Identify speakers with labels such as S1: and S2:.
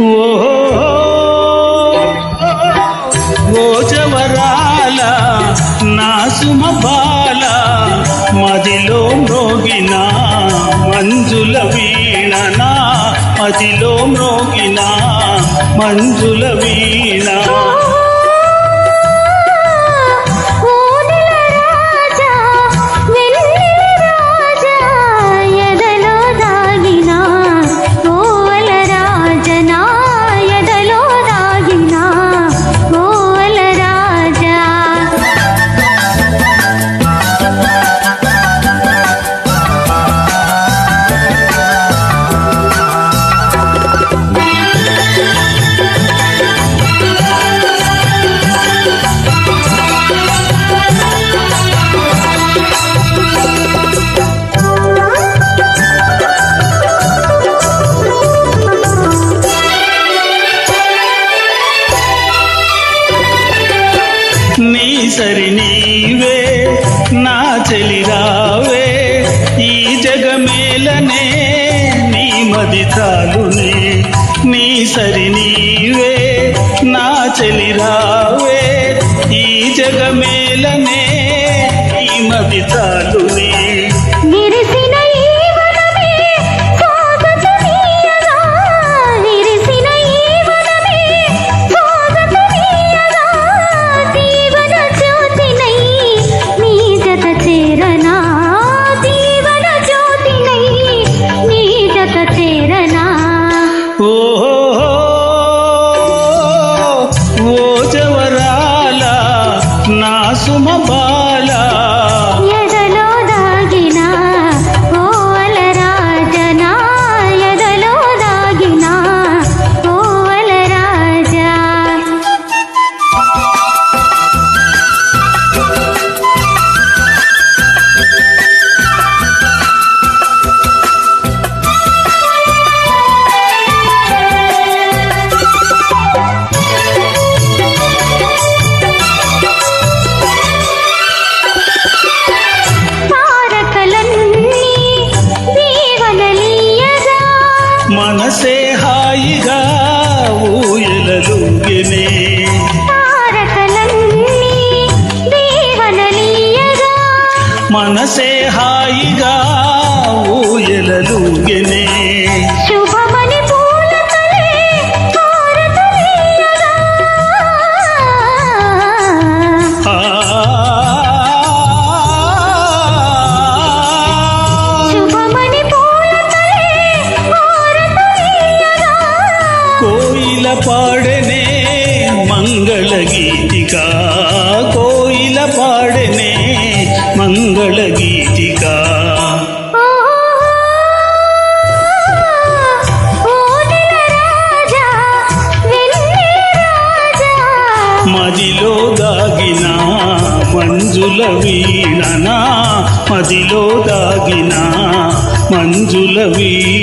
S1: ఓహో. గోచవరాల నా సుమ బాల మదిలో మ్రోగిన మంజుల వీణనా మదిలో మ్రోగిన మంజుల వీణ. చెలిరావే ఈ జగమేలనే నీ మది చాలునే నీ సరి నీవే నా చెలిరావే ఈ జగమేలనే నీ మది చాలునే
S2: పూలతలే హారతులీయగా
S1: కోయిల పాడనే మంగళ మంగళ గీతిక. మదిలో దాగిన మంజుల వీణనా మదిలో దాగిన మంజుల వీణ